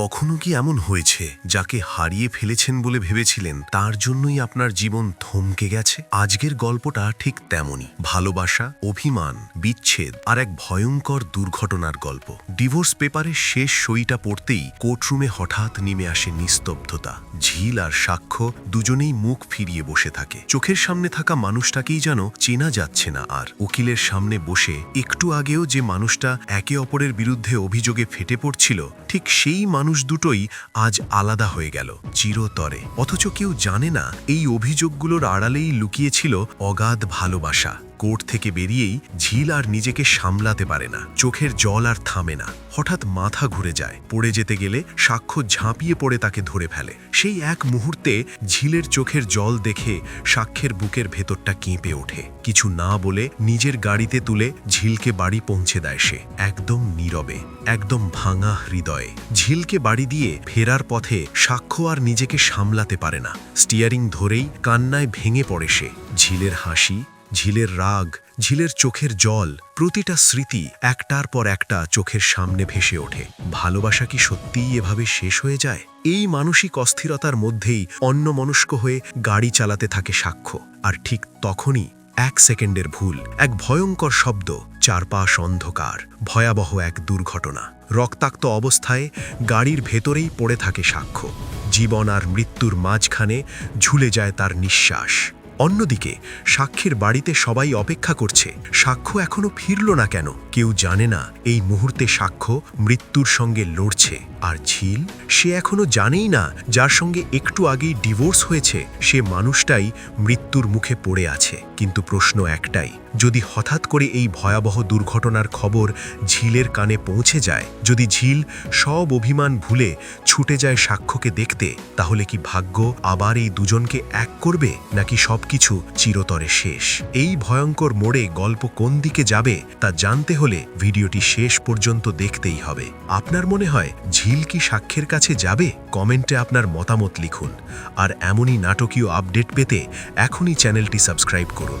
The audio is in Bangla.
কখনো কি এমন হয়েছে যাকে হারিয়ে ফেলেছেন বলে ভেবেছিলেন? তার জন্যই আপনার জীবন থমকে গেছে? আজকের গল্পটা ঠিক তেমনই। ভালোবাসা, অভিমান, বিচ্ছেদ আর এক ভয়ঙ্কর দুর্ঘটনার গল্প। ডিভোর্স পেপারের শেষ সইটা পড়তেই কোর্টরুমে হঠাৎ নেমে আসে নিস্তব্ধতা। ঝিল আর সাক্ষ্য দুজনেই মুখ ফিরিয়ে বসে থাকে। চোখের সামনে থাকা মানুষটাকেই যেন চেনা যাচ্ছে না আর। উকিলের সামনে বসে একটু আগেও যে মানুষটা একে অপরের বিরুদ্ধে অভিযোগে ফেটে পড়ছিল, ঠিক সেই মানুষ দুটোই আজ আলাদা হয়ে গেল, চিরতরে। অথচ কেউ জানে না, এই অভিযোগগুলোর আড়ালেই লুকিয়েছিল অগাধ ভালোবাসা। কোর্ট থেকে বেরিয়েই ঝিল আর নিজেকে সামলাতে পারে না। চোখের জল আর থামে না। হঠাৎ মাথা ঘুরে যায়। পড়ে যেতে গেলে সাক্ষ্য ঝাঁপিয়ে পড়ে তাকে ধরে ফেলে। সেই এক মুহূর্তে ঝিলের চোখের জল দেখে সাক্ষ্যের বুকের ভেতরটা কেঁপে ওঠে। কিছু না বলে নিজের গাড়িতে তুলে ঝিলকে বাড়ি পৌঁছে দেয় সে। একদম নীরবে, একদম ভাঙা হৃদয়ে। ঝিলকে বাড়ি দিয়ে ফেরার পথে সাক্ষ্য আর নিজেকে সামলাতে পারে না। স্টিয়ারিং ধরেই কান্নায় ভেঙে পড়ে সে। ঝিলের হাসি ঝিলের রাগ, ঝিলের চোখের জল, প্রতিটা স্মৃতি একটার পর একটা চোখের সামনে ভেসে ওঠে। ভালোবাসা কি সত্যিই এভাবে শেষ হয়ে যায়? এই মানসিক অস্থিরতার মধ্যেই অন্যমনস্ক হয়ে গাড়ি চালাতে থাকে সাক্ষ্য। আর ঠিক তখনই এক সেকেন্ডের ভুল, এক ভয়ঙ্কর শব্দ, চারপাশ অন্ধকার, ভয়াবহ এক দুর্ঘটনা। রক্তাক্ত অবস্থায় গাড়ির ভেতরেই পড়ে থাকে সাক্ষ্য। জীবন আর মৃত্যুর মাঝখানে ঝুলে যায় তার নিঃশ্বাস। অন্যদিকে, সাক্ষীর বাড়িতে সবাই অপেক্ষা করছে। সাক্ষ্য এখনও ফিরল না কেন? কেউ জানে না। এই মুহূর্তে সাক্ষ্য মৃত্যুর সঙ্গে লড়ছে। আর ঝিল সে এখনও জানেই না যার সঙ্গে একটু আগেই ডিভোর্স হয়েছে, সে মানুষটাই মৃত্যুর মুখে পড়ে আছে। কিন্তু প্রশ্ন একটাই, যদি হঠাৎ করে এই ভয়াবহ দুর্ঘটনার খবর ঝিলের কানে পৌঁছে যায়, যদি ঝিল সব অভিমান ভুলে ছুটে যায় সাক্ষ্যকে দেখতে, তাহলে কি ভাগ্য আবার এই দুজনকে এক করবে, নাকি সবকিছু চিরতরে শেষ? এই ভয়ঙ্কর মোড়ে গল্প কোন দিকে যাবে, তা জানতে হলে ভিডিওটি শেষ পর্যন্ত দেখতেই হবে। আপনার মনে হয় ঝিল কি সাক্ষ্যের কাছে যাবে? কমেন্টে আপনার মতামত লিখুন। আর এমনই নাটকীয় আপডেট পেতে এখনই চ্যানেলটি সাবস্ক্রাইব করুন।